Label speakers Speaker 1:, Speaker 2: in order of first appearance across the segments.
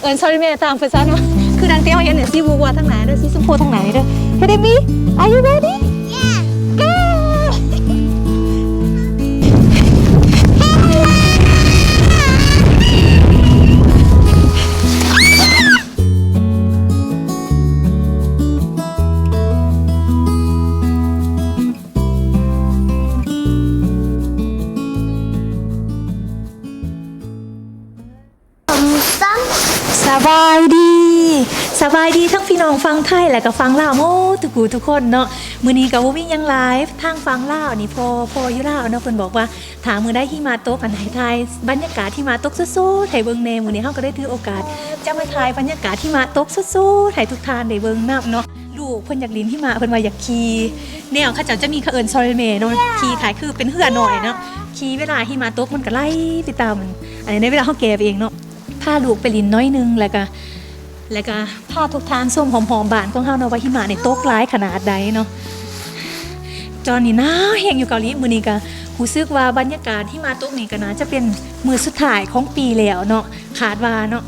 Speaker 1: เอิญซอรี่แม่ตามไปซะเนาะคือดังเตี้ยวเห็นเนี่ยซีวัวทั้งไหนเด้อซีสมโพทั้งไหนเด้อเฮดมี่ are you ready น้องฟังไทยและก็ฟังลาวโอ้ทุกกูทุกคนเนาะมื้อนี้ก็บ่มีหยังไลฟ์ทางฟังลาวนี่พอพออยู่ลาวเนาะเพิ่นบอกว่าถามมื้อได้ที่มาตกอันไหนไทยบรรยากาศที่มาตกสู้ๆให้เบิ่งแน่มื้อนี้เฮาก็ได้ถือโอกาสจะมาถ่ายบรรยากาศที่มาตกสู้ๆให้ทุกท่านได้เบิ่งนํเนาะลูกเพิ่นอยากลินที่มาเพิ่นว่าอยากขี่แนวเขาเจ้าจะมีเขาเอิ้นซอลเมเนาะขี่ขายคือเป็นเหือหน่อยเนาะขี่เวลาที่มาตกมันก็ไล่ไปตามมันอันนี้ในเวลาเฮาแก่ไปเองเนาะพาลูกไปลินน้อยหนึงแล้วก็ แล้วก็ผ้าทุกทานส้มหอมๆบานของเฮาเนาะว่าหิมะในตกหลายขนาดใดเนาะจอนี่หนาวแห้งอยู่เกาหลีมื้อนี้ก็รู้สึกว่าบรรยากาศที่มาตกนี้ก็น่าจะเป็นมือสุดท้ายของปีแล้วเนาะขาดว่าเนาะ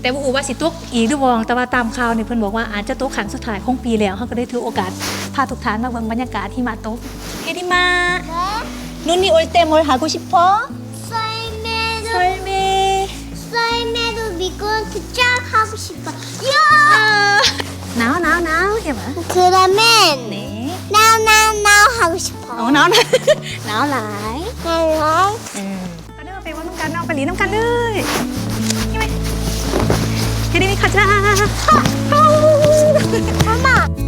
Speaker 1: แต่ว่าอูว่าสิตกอีกหรือวองแต่ว่าตามข่าวนี่เพิ่นบอกว่าอาจจะตกขังสุดท้ายของปีแล้วเฮาก็ได้ถือโอกาสพาทุกทานมาเบิ่งบรรยากาศที่มาตกเฮดิมา
Speaker 2: นุ่
Speaker 1: นนี่โอเต็มโอ
Speaker 2: หาคุ
Speaker 1: ชิพอ
Speaker 2: 썰매도 미끄럼틀 쫙 하고 싶어. 야!
Speaker 1: 나오 나오 나오 해봐
Speaker 2: 그러면
Speaker 1: 네
Speaker 2: 나우 나우 나우 하고 싶어.
Speaker 1: 어 나오 나오 라이
Speaker 2: 나우.
Speaker 1: ก็เดินไปว่าน้ำกันเอาไปหลีน้ำกันเลยนี่ไหมเฮดิมิคาจ้า
Speaker 2: 엄마.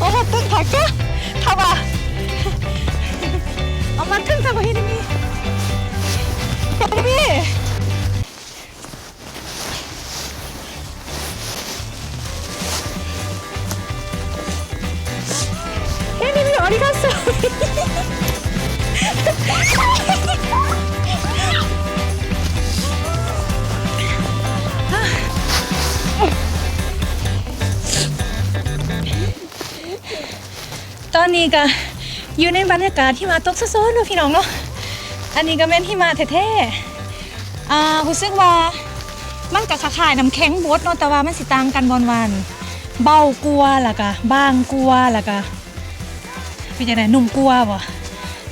Speaker 1: 엄마 뜬 갈까? 타봐. 엄마 뜬 타봐 히름이. 히름이. 히름이 어디 갔어? อนนี้ก็อยู่ในบรรยากาศที่มาตกโซนๆเนาะพี่น้องเนาะอันนี้ก็แม่นที่มาแท้ๆอ่ารู้สึกว่ามันก็คล้ายๆน้ำแข็งบดเนาะแต่ว่ามันสิต่างกันบอนวันเบากลัวล้วก็บางกลัวล้วก็เป็นจังไดนุ่มกลัวบ่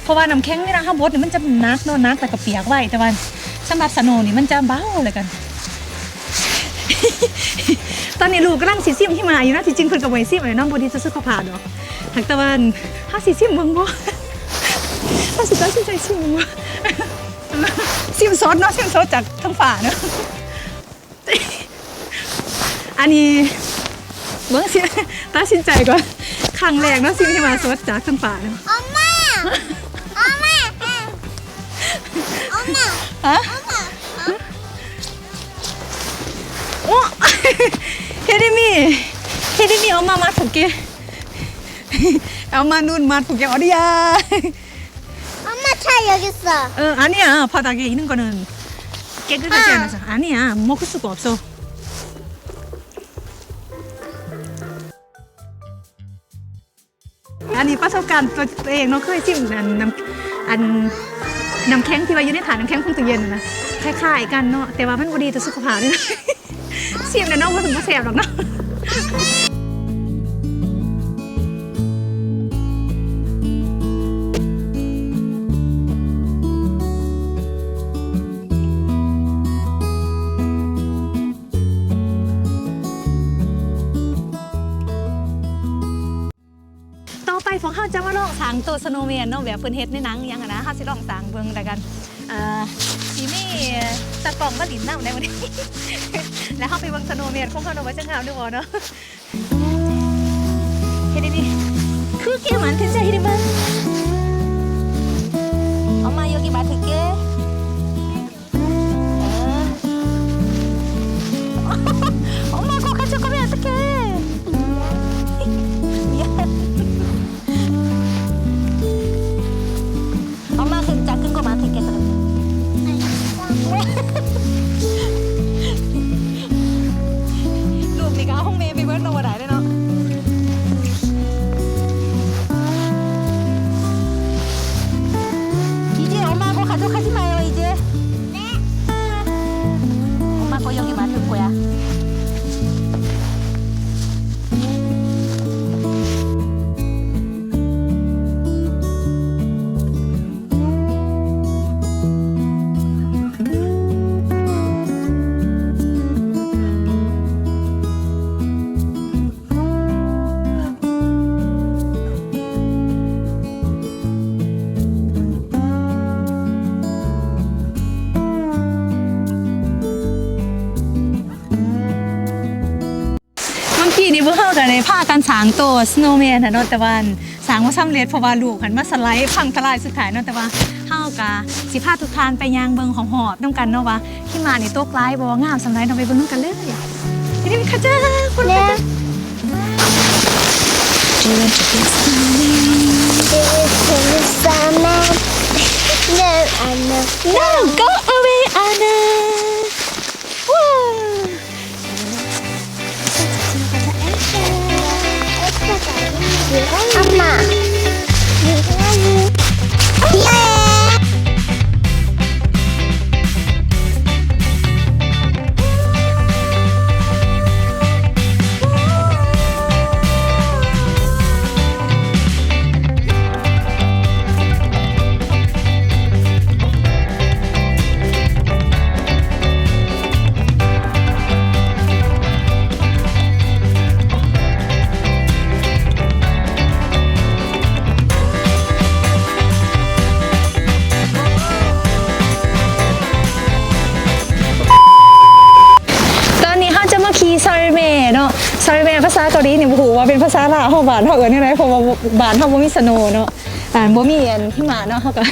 Speaker 1: เพราะว่าน้ำแข็งนี่นะเฮาบดเนี่ยมันจะหนักเนาะหนักแต่ก็เปียกไว้แต่ว่าสำหรับสโนนี่มันจะเบาเลยกัน ตอนนี้ลูกกำลังสิซิมที่มาอยู่นะที่จริงเพิ่นก็บ่ให้ซิมเลยเนาะบ่ดีจะซื้อข้าวผัดเนาะ หักตะวันห้าสิบชิบมึงบ่ห้าสิบเก้าชิบใจสิบมึงบ่ชิบซอสเนาะชิบซอสจากทั้งฝ่าเนาะอันนี้เบิ้งเสียตัดสินใจก่อนขังแรงเนาะสิ่งที่มาซอสจากทั้งฝ่าเนาะ
Speaker 2: อม่าอม่าอม่า
Speaker 1: ฮะ
Speaker 2: โอ้
Speaker 1: เฮดิมี่เฮดิมีออกมามาถูกเก 엄마 눈 맛 볼게 어디야
Speaker 2: 엄마 차 여기 있어.
Speaker 1: 어 아니야 바닥에 있는 거는 깨끗하지
Speaker 2: 아.
Speaker 1: 않아서 아니야 먹을 수가 없어 아니 ประสบการณ์ตัวตัวเองเนาะเคยชิมอันน้ำอัน น้ำแข็งที่ว่าอยู่ในถาดน้ำแข็งคงตู้เย็นน่ะนะคล้ายๆกันเนาะแต่ว่ามันบ่ดีต่อสุขภาพเลยนะ เสียมแต่น้องบ่ถึงบ่แซ่บหรอกเนาะ จะมาลองสร้างตัวสโนว์แมนเนาะแบบเพิ่นเฮ็ดในหนังอหยังอะนะเฮาสิลองสร้างเบิ่งแล้วกันอ่าสิมีตะกล่องมาหลินน้ำในวันนี้ แล้วเฮาไปเบิ่งสโนว์แมนของเขาเนาะว่าจังามหรือบ่เนาะเฮ็ดดิคือเกมันเทนใจเฮ็ดดิ ที่นี่พวกเขากันในผ้ากันสางตัวสโนว์แมนนะเนาะแต่ว่าสางว่าสำเร็จเพราะว่าลูกหันมาสไลด์พังทลายสุดท้ายเนาะแต่ว่าเฮากะสิพาทุกทานไปยางเบิงของหอบต้องกันเนาะว่าที่มาในโต๊ะกลายบ่งามสำไรเนาไปเบิ่งนกันเลยนี่นี่ค่ะจ้าคุณแม่
Speaker 2: Do you want to be Summer. No, I know.
Speaker 1: No go away Anna
Speaker 2: 엄 마.
Speaker 1: มาขี่ซอยเมเนาะซอยเมภาษาเกาหลีนี่โอ้โหว่าเป็นภาษาลาวเฮาบานเฮาเอิ้นจังไดเพราะว่าบานเฮาบ่มีสโนว์เนาะอ่าบ่มีอันหิมะเนาะเฮาก็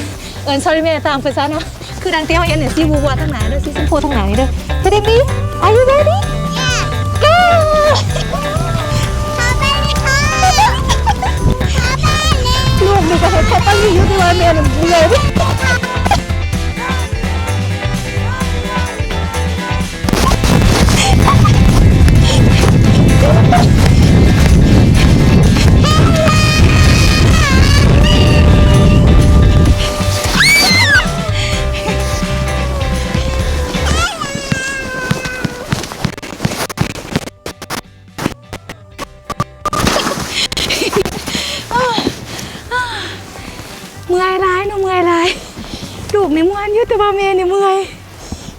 Speaker 1: เอิ้นซอยเมตามภาษาเนาะคือดังที่เฮาเห็นเนี่ยสีบัวๆทั้งหลายเด้อสีชมพูทั้งหลายเด้อ Ready Are you ready Go ลูกนี่ก็เห็นเขาตั้งอยู่ที่ว่าแม่นี่เมื่อยเว้ย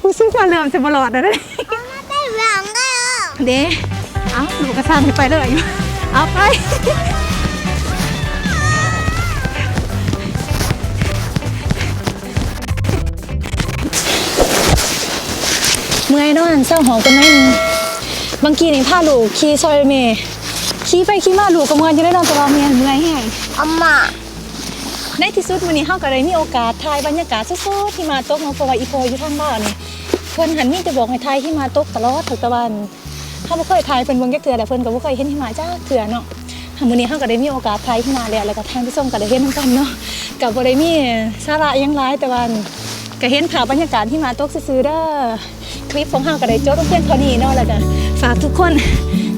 Speaker 1: กูสู้ความเลื่อมจะมาหลอดนะเนี่ยได้หลังได้
Speaker 2: เหรอ
Speaker 1: เด้เอาหนูกระซามไปเลยเอาไปเมื่อยนอนเศร้าหอมกันไหมบางกีนี่ผ้าลูกขี่ซอยเมขี่ไปขี่มาลูกกับเงินจะได้นอนตะวัเมียนเมื่อยแห้ง
Speaker 2: อัมมา
Speaker 1: ในที่สุดวันนี้เฮาก็เลยมีโอกาสถ่ายบรรยากาศสุดๆที่มาตกน้องฟอยอีโฟอยู่ทางบ้านนี่ พิ่นหันมีแต่บอกให้ถ่ายที่มาตกตลอดทุกตะวันเฮาบ่เคยถ่ายเพิ่นเบิ่งจักเทื่อแต่เพิ่นก็บ่เคยเห็นที่มาจักเทื่อเนาะหามื้อนี้เฮาก็ได้มีโอกาสถ่ายที่มาแล้วแล้วก็ทางผู้ชมก็ได้เห็นนำกันเนาะก็บ่ได้มีสาระอิหยังหลายแต่ว่าก็เห็นภาพบรรยากาศที่มาตกซื่อๆเด้อคลิปของเฮาก็ได้จบลงเพียงเท่านี้เนาะแล้วก็ฝากทุกคน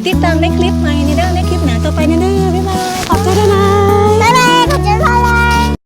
Speaker 1: ติดตามในคลิปใหม่นี่เด้อในคลิปหน้าต่อไปนี่เด้อบ๊ายบายขอบใจด้วยนะ